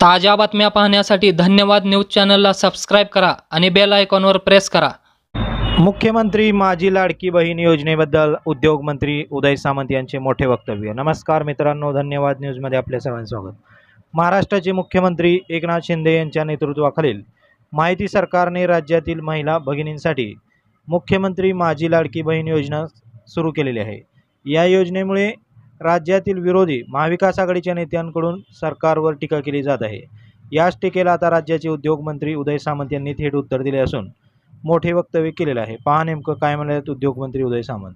ताज्या बातम्या पाहण्यासाठी धन्यवाद न्यूज चॅनलला सबस्क्राईब करा आणि बेल आयकॉनवर प्रेस करा. मुख्यमंत्री माझी लाडकी बहीण योजनेबद्दल उद्योगमंत्री उदय सामंत यांचे मोठे वक्तव्य. नमस्कार मित्रांनो धन्यवाद न्यूजमध्ये आपले सर्वांचे स्वागत. महाराष्ट्राचे मुख्यमंत्री एकनाथ शिंदे यांच्या नेतृत्वाखालील माहिती सरकारने राज्यातील महिला भगिनींसाठी मुख्यमंत्री माझी लाडकी बहीण योजना सुरू केलेली आहे. या योजनेमुळे राज्यातील विरोधी महाविकास आघाडीच्या नेत्यांकडून सरकारवर टीका केली जात आहे. याच टीकेला आता राज्याचे उद्योगमंत्री उदय सामंत यांनी थेट उत्तर दिले असून मोठे वक्तव्य केलेलं आहे. पहा नेमकं काय म्हणाले उद्योगमंत्री उदय सामंत.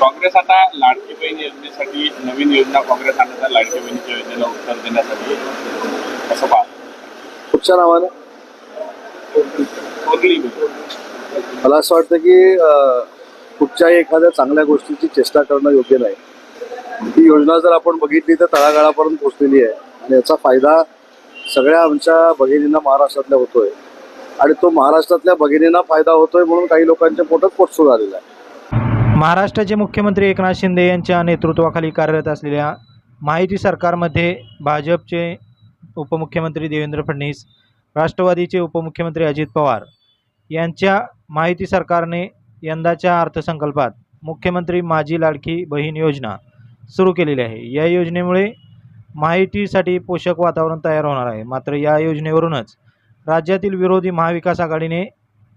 काँग्रेस आता लाडकी बहीण योजनेसाठी नवीन योजना काँग्रेस आणत आहे लाडकी बहिणीच्या योजनेला उत्तर देण्यासाठी पाहतो कुठच्या नावाने. मला असं वाटतं की कुठच्याही एखाद्या चांगल्या गोष्टीची चेष्टा करणं योग्य नाही. ही योजना जर आपण बघितली तर तळागाळापर्यंत पोहोचलेली आहे. आणि याचा फायदा सगळ्या आमच्या भगिनींना महाराष्ट्रातल्या होतोय. आणि तो महाराष्ट्रातल्या भगिनींना फायदा होतोय म्हणून काही लोकांच्या पोटात पोटसू झालेला आहे. महाराष्ट्राचे मुख्यमंत्री एकनाथ शिंदे यांच्या नेतृत्वाखाली कार्यरत असलेल्या माहिती सरकारमध्ये भाजपचे उपमुख्यमंत्री देवेंद्र फडणवीस राष्ट्रवादीचे उपमुख्यमंत्री अजित पवार यांच्या माहिती सरकारने यंदाच्या अर्थसंकल्पात मुख्यमंत्री माझी लाडकी बहीण योजना सुरू केलेली आहे. या योजनेमुळे माहितीसाठी पोषक वातावरण तयार होणार आहे. मात्र या योजनेवरूनच राज्यातील विरोधी महाविकास आघाडीने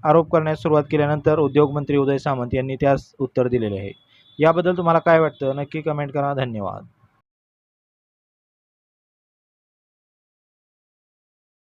आरोप करण्यास सुरुवात केल्यानंतर उद्योगमंत्री उदय सामंत यांनी त्यास उत्तर दिलेले आहे. याबद्दल तुम्हाला काय वाटतं? नक्की कमेंट करा. धन्यवाद.